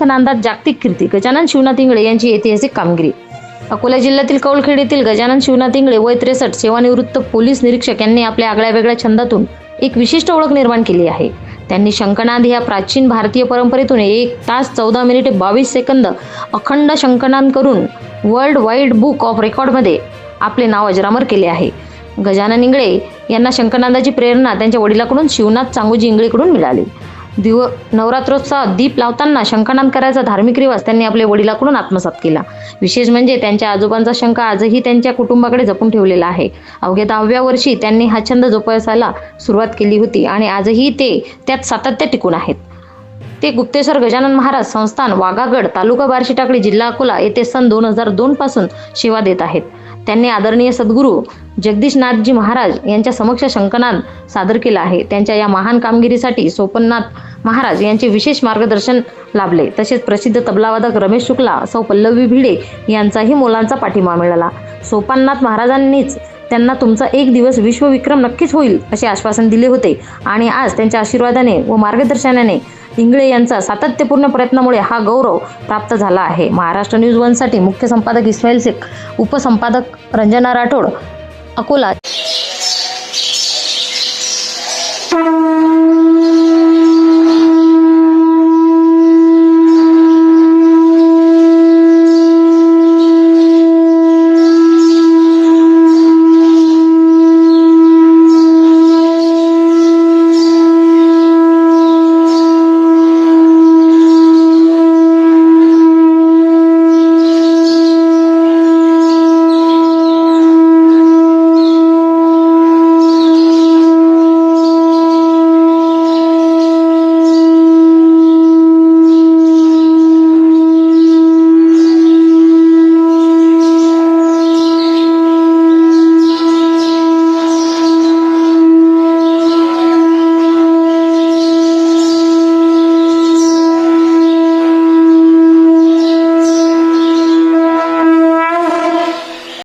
शंखनांदात जागतिक कीर्ती. गजानन शिवनाथ इंगळे यांची ऐतिहासिक कामगिरी. अकोला जिल्ह्यातील कौलखेड येथील गजानन शिवनाथ इंगळे वय त्रेसष्ट सेवानिवृत्त पोलीस निरीक्षक यांनी आपल्या आगळ्या वेगळ्या छंदातून एक विशिष्ट ओळख निर्माण केली आहे. त्यांनी शंकनाद ह्या प्राचीन भारतीय परंपरेतून एक तास चौदा मिनिटे बावीस सेकंद अखंड शंकनाद करून वर्ल्ड वाईड बुक ऑफ रेकॉर्डमध्ये आपले नाव अजरामर केले आहे. गजानन इंगळे यांना शंखनादाची प्रेरणा त्यांच्या वडिलाकडून शिवनाथ चांगोजी इंगळेकडून मिळाली. दिव नवरात्रोत्सवात दीप लावताना शंखनाद करायचा धार्मिक रिवाज त्यांनी आपल्या वडिलाकडून आत्मसात केला. विशेष म्हणजे त्यांच्या आजोबांचा शंख आजही त्यांच्या कुटुंबाकडे जपून ठेवलेला आहे. अवघ्या दहाव्या वर्षी त्यांनी हा छंद जोपासायला सुरुवात केली होती आणि आजही ते त्यात सातत्य टिकून आहेत. ते गुप्तेश्वर गजानन महाराज संस्थान वाघागड तालुका बार्शी टाकळी जिल्हा अकोला येथे सन दोन हजार दोन पासून सेवा देत आहेत. त्यांनी आदरणीय सद्गुरू जगदीशनाथजी महाराज यांच्या समक्ष शंकनाद सादर केला आहे. त्यांच्या या महान कामगिरीसाठी सोपननाथ महाराज यांचे विशेष मार्गदर्शन लाभले. तसेच प्रसिद्ध तबलावादक रमेश शुक्ला सौ पल्लवी भिडे यांचाही मुलांचा पाठिंबा मिळाला. सोपाननाथ महाराजांनीच त्यांना तुमचा एक दिवस विश्वविक्रम नक्कीच होईल असे आश्वासन दिले होते. आणि आज त्यांच्या आशीर्वादाने व मार्गदर्शनाने इंगळे यांचा सातत्यपूर्ण प्रयत्नामुळे हा गौरव प्राप्त झाला आहे. महाराष्ट्र न्यूज वनसाठी मुख्य संपादक इस्माईल शेख उपसंपादक रंजना राठोड अकोला